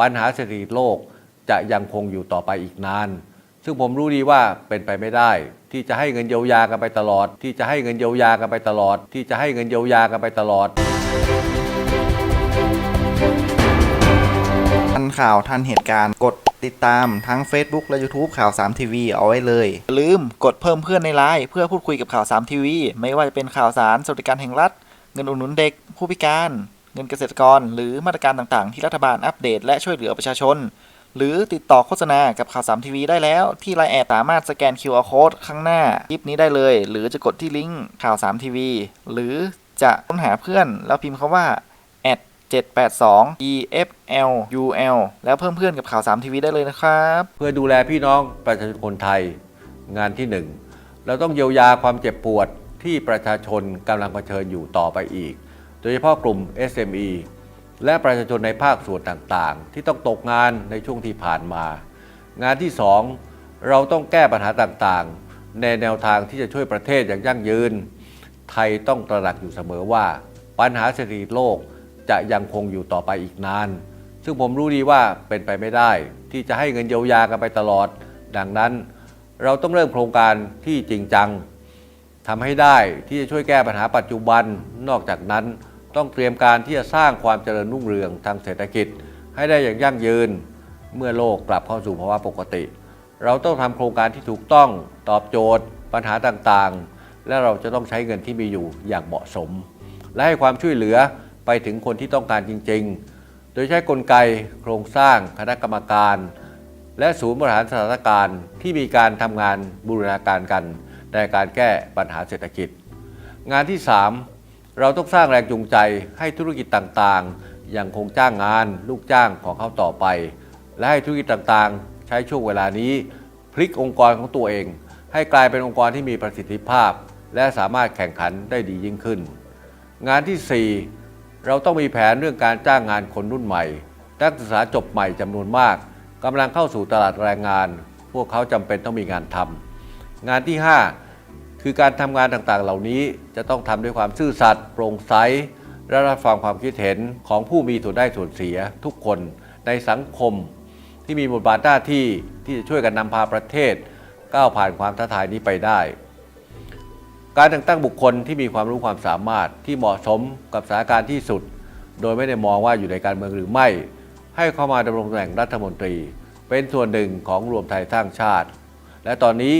ปัญหาเศรษฐกิจโลกจะยังคงอยู่ต่อไปอีกนาน ซึ่งผมรู้ดีว่าเป็นไปไม่ได้ ที่จะให้เงินเยียวยากันไปตลอด ที่จะให้เงินเยียวยากันไปตลอด ที่จะให้เงินเยียวยากันไปตลอดทันข่าวทันเหตุการณ์กดติดตามทั้ง Facebook และ YouTube ข่าว3ทีวีเอาไว้เลยอย่าลืมกดเพิ่มเพื่อนในไลน์เพื่อพูดคุยกับข่าว3ทีวีไม่ว่าจะเป็นข่าวสารสวัสดิการแห่งรัฐ เงินอุดหนุนเด็กผู้พิการ เงินเกษตรกร หรือมาตรการต่างๆ ที่รัฐบาลอัปเดตและช่วยเหลือประชาชน หรือติดต่อโฆษณากับข่าว3ทีวีได้แล้ว ที่ไลน์แอดสามารถสแกน QR Code ข้างหน้าคลิปนี้ได้เลย หรือจะกดที่ลิงก์ข่าว3ทีวีหรือจะค้นหาเพื่อน แล้วพิมพ์คาว่า782 EFLUL แล้วเพิ่มเพื่อนกับข่าว3ทีวีได้เลยนะครับ เพื่อดูแลพี่น้องประชาชนคนไทยงานที่หนึ่งเราต้องเยียวยาความเจ็บปวดที่ประชาชนกำลังเผชิญอยู่ต่อไปอีก โดยเฉพาะกลุ่ม SME และประชาชนในภาคส่วนต่างๆ ที่ต้องตกงานในช่วงที่ผ่านมา งานที่สองเราต้องแก้ปัญหาต่างๆ ในแนวทางที่จะช่วยประเทศอย่างยั่งยืน ไทยต้องตระหนักอยู่เสมอว่า ปัญหาเศรษฐกิจโลกจะยังคงอยู่ต่อไปอีกนาน ซึ่งผมรู้ดีว่าเป็นไปไม่ได้ ที่จะให้เงินเยียวยากันไปตลอด ดังนั้น เราต้องเริ่มโครงการที่จริงจังทำให้ได้ที่จะช่วยแก้ปัญหาปัจจุบันนอกจากนั้น ต้องเตรียมการที่จะสร้างความเจริญรุ่งเรืองทางเศรษฐกิจ ให้ได้อย่างยั่งยืน เมื่อโลกกลับเข้าสู่ภาวะปกติ เราต้องทำโครงการที่ถูกต้องตอบโจทย์ ปัญหาต่างๆ และเราจะต้องใช้เงินที่มีอยู่อย่างเหมาะสม และให้ความช่วยเหลือไปถึงคนที่ต้องการจริง ๆ โดยใช้กลไกโครงสร้างคณะกรรมการ และศูนย์บริหารสถานการณ์ที่มีการทำงานบูรณาการกันในการแก้ปัญหาเศรษฐกิจ งานที่ 3 เราต้องสร้างแรงจูงใจให้ธุรกิจต่างๆ ยังคงจ้างงานลูกจ้างของเขาต่อไป และให้ธุรกิจต่างๆ ใช้ช่วงเวลานี้พลิกองค์กรของตัวเอง ให้กลายเป็นองค์กรที่มีประสิทธิภาพ และสามารถแข่งขันได้ดียิ่งขึ้น งานที่ 4 เราต้องมีแผนเรื่องการจ้างงานคนรุ่นใหม่ นักศึกษาจบใหม่จำนวนมากกำลังเข้าสู่ตลาดแรงงาน พวกเขาจำเป็นต้องมีงานทำงานที่ 5 คือการทำงานต่างๆ เหล่านี้จะต้องทำด้วยความซื่อสัตย์โปร่งใสและรับฟังความคิดเห็นของผู้มีส่วนได้ส่วนเสียทุกคนในสังคม ที่มีบทบาทหน้าที่ที่จะช่วยกันนำพาประเทศ ก้าวผ่านความท้าทายนี้ไปได้ การแต่งตั้งบุคคลที่มีความรู้ความสามารถที่เหมาะสมกับสถานการณ์ที่สุด โดยไม่ได้มองว่าอยู่ในการเมืองหรือไม่ ให้เข้ามาดำรงตำแหน่งรัฐมนตรี เป็นส่วนหนึ่งของรวมไทยสร้างชาติ และตอนนี้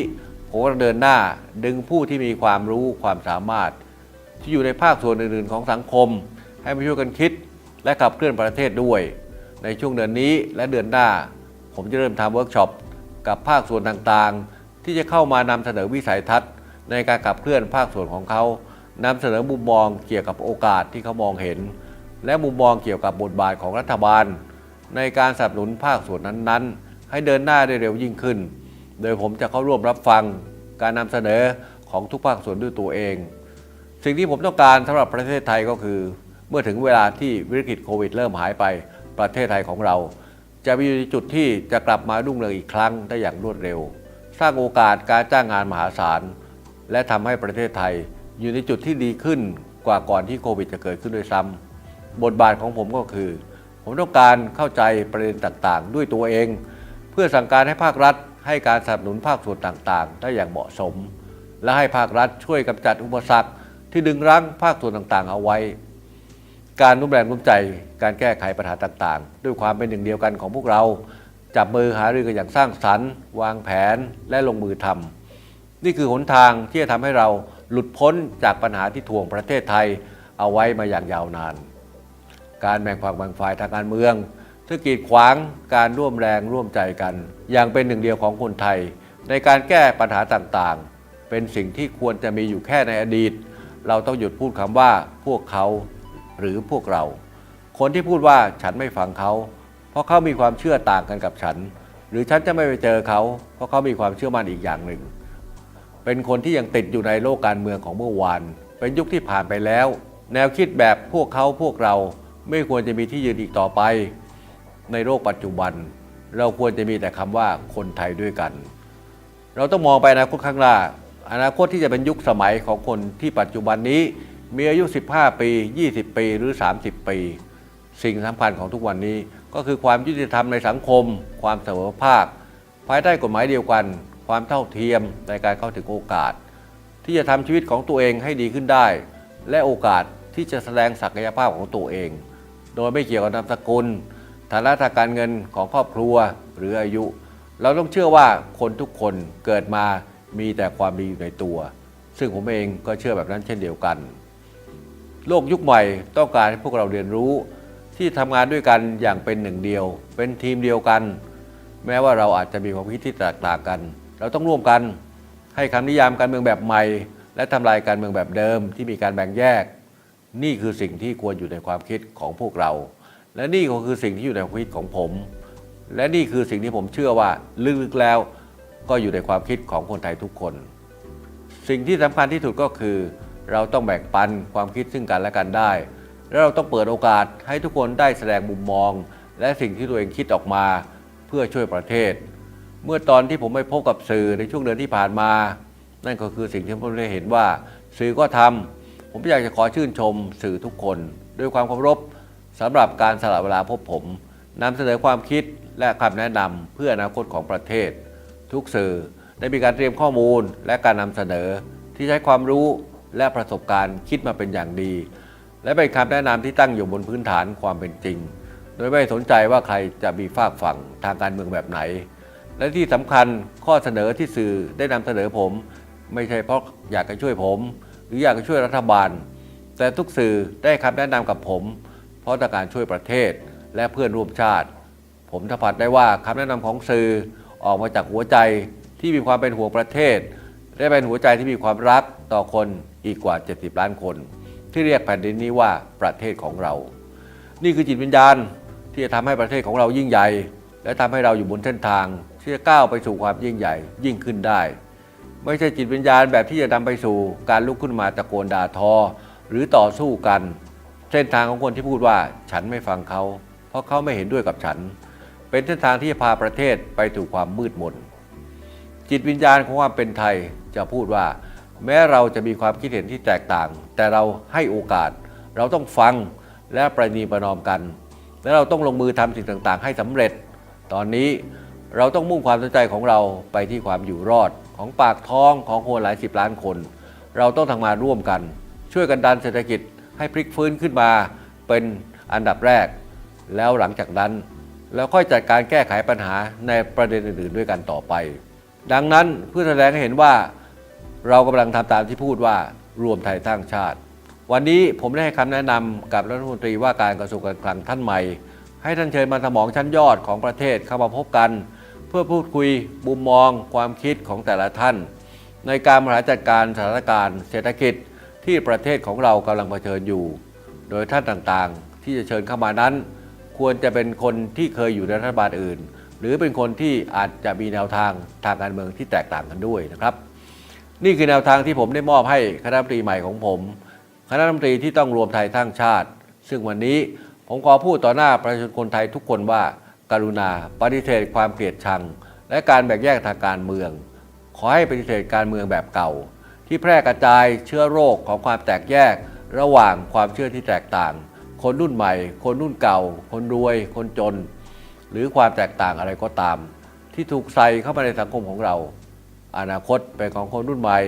ผมกำลังเดินหน้าดึงผู้ที่มีความรู้ความสามารถ ที่อยู่ในภาคส่วนอื่นๆ ของสังคม ให้มาช่วยกันคิด และขับเคลื่อนประเทศด้วย ในช่วงเดือนนี้และเดือนหน้า ผมจะเริ่มทำเวิร์กช็อปกับภาคส่วนต่างๆ ที่จะเข้ามานำเสนอวิสัยทัศน์ ในการขับเคลื่อนภาคส่วนของเขานำเสนอมุมมองเกี่ยวกับโอกาสที่เขามองเห็น และมุมมองเกี่ยวกับบทบาทของรัฐบาล ในการสนับสนุนภาคส่วนนั้นๆ ให้เดินหน้าได้เร็วยิ่งขึ้น โดยผมจะเข้าร่วมรับฟังการนำเสนอของทุกภาคส่วนด้วยตัวเอง สิ่งที่ผมต้องการสำหรับประเทศไทยก็คือ เมื่อถึงเวลาที่วิกฤตโควิด เริ่มหายไปประเทศไทยของเรา จะมีอยู่ในจุดที่จะกลับมารุ่งเรืองอีกครั้งได้อย่างรวดเร็ว สร้างโอกาสการจ้างงานมหาศาล และทำให้ประเทศไทย อยู่ในจุดที่ดีขึ้นกว่าก่อนที่โควิดจะเกิดขึ้นด้วยซ้ำบทบาทของผมก็คือ ผมต้องการเข้าใจประเด็นต่างๆ ด้วยตัวเอง เพื่อสั่งการให้ภาครัฐ ให้การสนับสนุนภาคส่วนต่างๆ ได้อย่างเหมาะสม และให้ภาครัฐช่วยกำจัดอุปสรรคที่ดึงรั้งภาคส่วนต่างๆ เอาไว้ การร่วมแรงร่วมใจ การแก้ไขปัญหาต่างๆ ด้วยความเป็นหนึ่งเดียวกันของพวกเรา จับมือหารือกันอย่างสร้างสรรค์ วางแผนและลงมือทำนี่คือหนทางที่จะทำให้เราหลุดพ้นจากปัญหาที่ถ่วงประเทศไทย เอาไว้มาอย่างยาวนาน การแบ่งฝักแบ่งฝ่ายทางการเมือง ที่กีดขวางการร่วมแรงร่วมใจกัน อย่างเป็นหนึ่งเดียวของคนไทย ในการแก้ปัญหาต่างๆ เป็นสิ่งที่ควรจะมีอยู่แค่ในอดีต เราต้องหยุดพูดคำว่าพวกเขาหรือพวกเรา คนที่พูดว่าฉันไม่ฟังเขา เพราะเขามีความเชื่อต่างกันกับฉัน หรือฉันจะไม่ไปเจอเขา เพราะเขามีความเชื่อมั่นอีกอย่างหนึ่ง เป็นคนที่ยังติดอยู่ในโลกการเมืองของเมื่อวาน เป็นยุคที่ผ่านไปแล้ว แนวคิดแบบพวกเขาพวกเราไม่ควรจะมีที่ยืนอีกต่อไป ในโลกปัจจุบัน เราควรจะมีแต่คำว่าคนไทยด้วยกัน เราต้องมองไปอนาคตข้างหน้าอนาคตที่จะเป็นยุคสมัยของคนที่ปัจจุบันนี้มีอายุ 15 ปี 20 ปีหรือ 30 ปี สิ่งสำคัญของทุกวันนี้ ก็คือความยุติธรรมในสังคม ความเสมอภาค ภายใต้กฎหมายเดียวกัน ความเท่าเทียมในการเข้าถึงโอกาส ที่จะทำชีวิตของตัวเองให้ดีขึ้นได้ และโอกาสที่จะแสดงศักยภาพของตัวเอง โดยไม่เกี่ยวกับนามสกุล ฐานะทางการเงินของครอบครัวหรืออายุ เราต้องเชื่อว่าคนทุกคนเกิดมามีแต่ความดีอยู่ในตัว ซึ่งผมเองก็เชื่อแบบนั้นเช่นเดียวกัน โลกยุคใหม่ต้องการให้พวกเราเรียนรู้ ที่ทำงานด้วยกันอย่างเป็นหนึ่งเดียว เป็นทีมเดียวกัน แม้ว่าเราอาจจะมีความคิดที่แตกต่างกัน เราต้องร่วมกันให้คำนิยามการเมืองแบบใหม่ และทำลายการเมืองแบบเดิมที่มีการแบ่งแยก นี่คือสิ่งที่ควรอยู่ในความคิดของพวกเรา และนี่ก็คือสิ่งที่อยู่ในความคิดของผม และนี่คือสิ่งที่ผมเชื่อว่าลึกๆแล้ว ก็อยู่ในความคิดของคนไทยทุกคน สิ่งที่สำคัญที่สุดก็คือ เราต้องแบ่งปันความคิดซึ่งกันและกันได้ และเราต้องเปิดโอกาสให้ทุกคนได้แสดงมุมมอง และสิ่งที่ตัวเองคิดออกมา เพื่อช่วยประเทศ เมื่อตอนที่ผมไปพบกับสื่อในช่วงเดือนที่ผ่านมา นั่นก็คือสิ่งที่ผมได้เห็นว่า สื่อก็ทำผมอยากจะขอชื่นชมสื่อทุกคน ด้วยความเคารพ สำหรับการสละเวลาพบผมนำเสนอความคิดและคำแนะนำเพื่ออนาคตของประเทศ ทุกสื่อได้มีการเตรียมข้อมูลและการนำเสนอ ที่ใช้ความรู้และประสบการณ์คิดมาเป็นอย่างดี และเป็นคำแนะนำที่ตั้งอยู่บนพื้นฐานความเป็นจริง โดยไม่สนใจว่าใครจะมีฝากฝั่งทางการเมืองแบบไหน และที่สำคัญข้อเสนอที่สื่อได้นำเสนอผม ไม่ใช่เพราะอยากจะช่วยผม หรืออยากจะช่วยรัฐบาล แต่ทุกสื่อได้คำแนะนำกับผม เพราะต้องการช่วยประเทศและเพื่อนร่วมชาติ ผมสัมผัสได้ว่าคำแนะนำของสื่อออกมาจากหัวใจที่มีความเป็นห่วงประเทศ และเป็นหัวใจที่มีความรักต่อคนอีกกว่า 70 ล้านคน ที่เรียกแผ่นดินนี้ว่าประเทศของเรา นี่คือจิตวิญญาณที่จะทำให้ประเทศของเรายิ่งใหญ่ และทำให้เราอยู่บนเส้นทางที่จะก้าวไปสู่ความยิ่งใหญ่ยิ่งขึ้นได้ ไม่ใช่จิตวิญญาณแบบที่จะนำไปสู่การลุกขึ้นมาตะโกนด่าทอ หรือต่อสู้กัน เส้นทางของคนที่พูดว่าฉันไม่ฟังเขา เพราะเขาไม่เห็นด้วยกับฉัน เป็นเส้นทางที่จะพาประเทศไปสู่ความมืดมน จิตวิญญาณของความเป็นไทยจะพูดว่า แม้เราจะมีความคิดเห็นที่แตกต่าง แต่เราให้โอกาส เราต้องฟังและประนีประนอมกัน และเราต้องลงมือทำสิ่งต่างๆ ให้สำเร็จ ตอนนี้เราต้องมุ่งความสนใจของเราไปที่ความอยู่รอดของปากท้องของคนหลายสิบล้านคน เราต้องทำงานร่วมกัน ช่วยกันดันเศรษฐกิจ ให้พลิกฟื้นขึ้นมาเป็นอันดับแรก แล้วหลังจากนั้นเราค่อยจัดการแก้ไขปัญหาในประเด็นอื่นๆ ด้วยกันต่อไป ดังนั้นเพื่อแสดงให้เห็นว่าเรากำลังทำตามที่พูดว่ารวมไทยสร้างชาติ วันนี้ผมได้ให้คำแนะนำกับรัฐมนตรีว่าการกระทรวงการคลังท่านใหม่ ให้ท่านเชิญมาสมองชั้นยอดของประเทศเข้ามาพบกัน เพื่อพูดคุยมุมมอง ความคิดของแต่ละท่าน ในการบริหารจัดการสถานการณ์ เศรษฐกิจ ที่ประเทศของเรากำลังเผชิญอยู่ โดยท่านต่างๆ ที่จะเชิญเข้ามานั้น ควรจะเป็นคนที่เคยอยู่ในรัฐบาลอื่น หรือเป็นคนที่อาจจะมีแนวทางทางการเมืองที่แตกต่างกันด้วยนะครับ นี่คือแนวทางที่ผมได้มอบให้คณะรัฐมนตรีใหม่ของผม คณะรัฐมนตรีที่ต้องรวมไทยสร้งชาติ ซึ่งวันนี้ผมขอพูดต่อหน้าประชาชนคนไทยทุกคนว่า กรุณาปฏิเสธความเกลียดชัง และการแบ่งแยกทางการเมือง ขอให้ปฏิเสธการเมืองแบบเก่า ที่แพร่กระจายเชื้อโรคของความแตกแยก ระหว่างความเชื่อที่แตกต่าง คนรุ่นใหม่ คนรุ่นเก่า คนรวย คนจน หรือความแตกต่างอะไรก็ตาม ที่ถูกใส่เข้ามาในสังคมของเรา อนาคตเป็นของคนรุ่นใหม่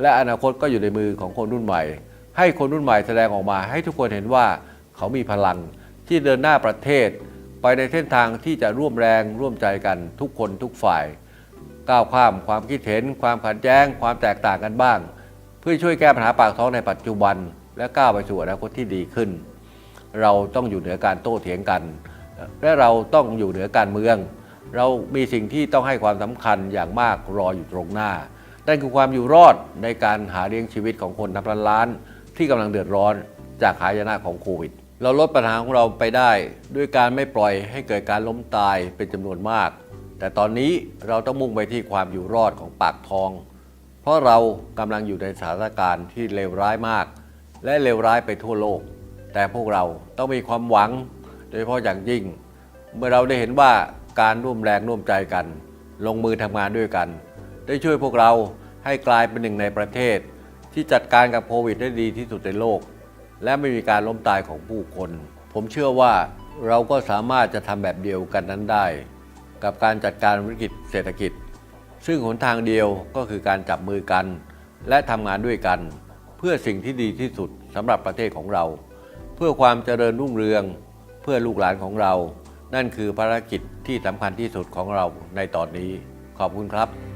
และอนาคตก็อยู่ในมือของคนรุ่นใหม่ ให้คนรุ่นใหม่แสดงออกมาให้ทุกคนเห็นว่าเขามีพลังที่เดินหน้าประเทศ ไปในเส้นทางที่จะร่วมแรงร่วมใจกันทุกคนทุกฝ่าย ก้าวข้ามความคิดเห็น ความขัดแย้ง ความแตกต่างกันบ้าง เพื่อช่วยแก้ปัญหาปากท้องในปัจจุบัน และก้าวไปสู่อนาคตที่ดีขึ้น เราต้องอยู่เหนือการโต้เถียงกัน และเราต้องอยู่เหนือการเมือง เรามีสิ่งที่ต้องให้ความสำคัญอย่างมากรออยู่ตรงหน้านั่นคือความอยู่รอดในการหาเลี้ยงชีวิตของคนนับล้านที่กำลังเดือดร้อนจากหายนะของโควิด เราลดปัญหาของเราไปได้ ด้วยการไม่ปล่อยให้เกิดการล้มตายเป็นจำนวนมาก แต่ตอนนี้เราต้องมุ่งไปที่ความอยู่รอดของปากท้อง เพราะเรากำลังอยู่ในสถานการณ์ที่เลวร้ายมาก และเลวร้ายไปทั่วโลก แต่พวกเราต้องมีความหวัง โดยเฉพาะอย่างยิ่ง เมื่อเราได้เห็นว่าการร่วมแรงร่วมใจกัน ลงมือทำงานด้วยกัน ได้ช่วยพวกเราให้กลายเป็นหนึ่งในประเทศ ที่จัดการกับโควิดได้ดีที่สุดในโลก และไม่มีการล้มตายของผู้คน ผมเชื่อว่าเราก็สามารถจะทำแบบเดียวกันนั้นได้ กับการจัดการวิกฤตเศรษฐกิจ ซึ่งหนทางเดียวก็คือการจับมือกัน และทำงานด้วยกัน เพื่อสิ่งที่ดีที่สุดสำหรับประเทศของเรา เพื่อความเจริญรุ่งเรือง เพื่อลูกหลานของเรา นั่นคือภารกิจที่สำคัญที่สุดของเราในตอนนี้ ขอบคุณครับ